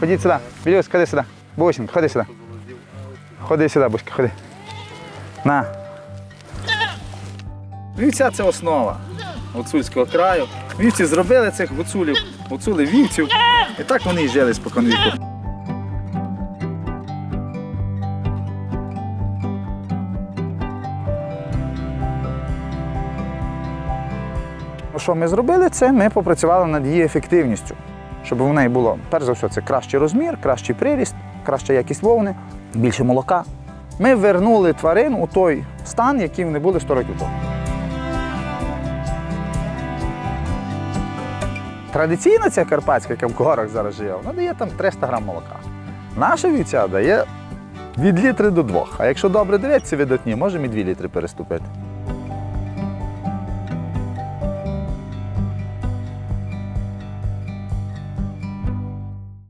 ходіть сюди. Білюсь, ходи сюди. Бусінка, ходи сюди. Ходи сюди, Буська, ходи. На. Вівця це основа гуцульського краю. Вівці зробили цих гуцулів, гуцули вівців. І так вони і жили спокон віку. Ну, Що ми зробили це? Ми попрацювали над її ефективністю, щоб у неї було, перш за все, це кращий розмір, кращий приріст, краща якість вовни, більше молока. Ми вернули тварин у той стан, який вони були 100 років тому. Традиційна ця карпатська, яка в горах зараз живе, вона дає там 300 грам молока. Наша вівця дає від літри до двох. А якщо добре дивитися видатні, можемо і 2 літри переступити.